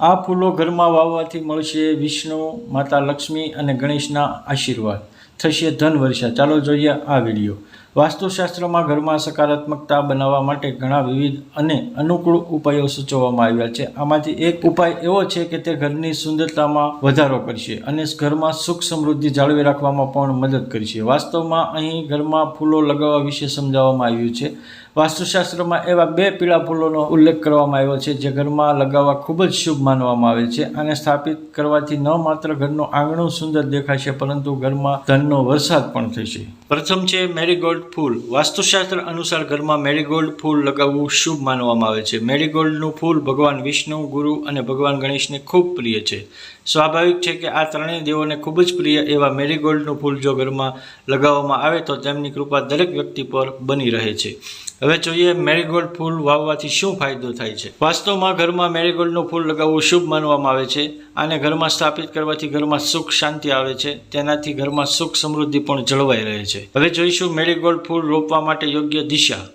આ ફૂલો ઘરમાં વાવવાથી મળશે વિષ્ણુ, માતા લક્ષ્મી અને ગણેશના આશીર્વાદ. થશે ધન વર્ષા. ચાલો જોઈએ આ વીડિયો. વાસ્તુશાસ્ત્રમાં ઘરમાં સકારાત્મકતા બનાવવા માટે ઘણા વિવિધ અને અનુકૂળ ઉપાયો સૂચવવામાં આવ્યા છે. આમાંથી એક ઉપાય એવો છે કે તે ઘરની સુંદરતામાં વધારો કરશે અને ઘરમાં સુખ સમૃદ્ધિ જાળવી રાખવામાં પણ મદદ કરશે. વાસ્તવમાં અહીં ઘરમાં ફૂલો લગાવવા વિશે સમજાવવામાં આવ્યું છે. વાસ્તુશાસ્ત્રમાં એવા બે પીળા ફૂલોનો ઉલ્લેખ કરવામાં આવ્યો છે જે ઘરમાં લગાવવા ખૂબ જ શુભ માનવામાં આવે છે આને સ્થાપિત કરવાથી ન માત્ર ઘરનું આંગણું સુંદર દેખાશે પરંતુ ઘરમાં ધનનો વરસાદ પણ થશે. પ્રથમ છે, મેરીગોલ્ડ ફૂલ. વાસ્તુશાસ્ત્ર અનુસાર ઘરમાં મેરીગોલ્ડ ફૂલ લગાવવું શુભ માનવામાં આવે છે. મેરીગોલ્ડનું ફૂલ ભગવાન વિષ્ણુ, ગુરુ અને ભગવાન ગણેશને ખૂબ પ્રિય છે. સ્વાભાવિક છે કે આ ત્રણેય દેવોને ખૂબ જ પ્રિય એવા મેરીગોલ્ડનું ફૂલ જો ઘરમાં લગાવવામાં આવે તો તેમની કૃપા દરેક વ્યક્તિ પર બની રહે છે. હવે જોઈએ મેરીગોલ્ડ ફૂલ વાવવાથી શું ફાયદો થાય છે? વાસ્તવમાં ઘરમાં મેરીગોલ્ડનું ફૂલ લગાવવું શુભ માનવામાં આવે છે આને ઘરમાં સ્થાપિત કરવાથી ઘરમાં સુખ શાંતિ આવે છે, તેનાથી ઘરમાં સુખ સમૃદ્ધિ પણ જળવાઈ રહે છે. હવે જોઈશું મેરીગોલ્ડ ફૂલ રોપવા માટે યોગ્ય દિશા.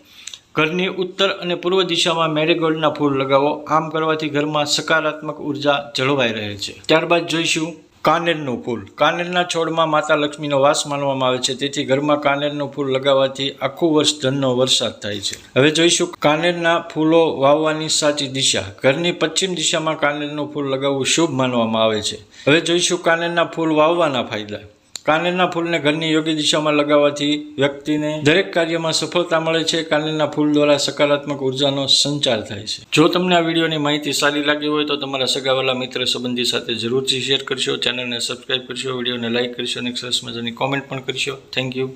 ઘરની ઉત્તર અને પૂર્વ દિશામાં મેરીગોલ્ડના ફૂલ લગાવો. આમ કરવાથી ઘરમાં સકારાત્મક ઊર્જા જળવાઈ રહે છે. ત્યારબાદ જોઈશું કાનેરનું ફૂલ. કાનેરના છોડમાં માતા લક્ષ્મીનો વાસ માનવામાં આવે છે. તેથી ઘરમાં કાનેરનું ફૂલ લગાવવાથી આખું વર્ષ ધનનો વરસાદ થાય છે. હવે જોઈશું કાનેરના ફૂલો વાવવાની સાચી દિશા. ઘરની પશ્ચિમ દિશામાં કાનેરનું ફૂલ લગાવવું શુભ માનવામાં આવે છે. હવે જોઈશું કાનેરના ફૂલ વાવવાના ફાયદા. કાનેરના ફૂલને ઘરની યોગ્ય દિશામાં લગાવવાથી વ્યક્તિને દરેક કાર્યમાં સફળતા મળે છે. કાનેરના ફૂલ દ્વારા સકારાત્મક ઉર્જાનો સંચાર થાય છે. જો તમને આ વિડીયોની માહિતી સારી લાગી હોય તો તમારા સગાવાલા મિત્ર સંબંધી સાથે જરૂરથી શેર કરશો. ચેનલને સબસ્ક્રાઇબ કરશો, વિડીયોને લાઇક કરશો અને સરસ મજાની કોમેન્ટ પણ કરશો. Thank you.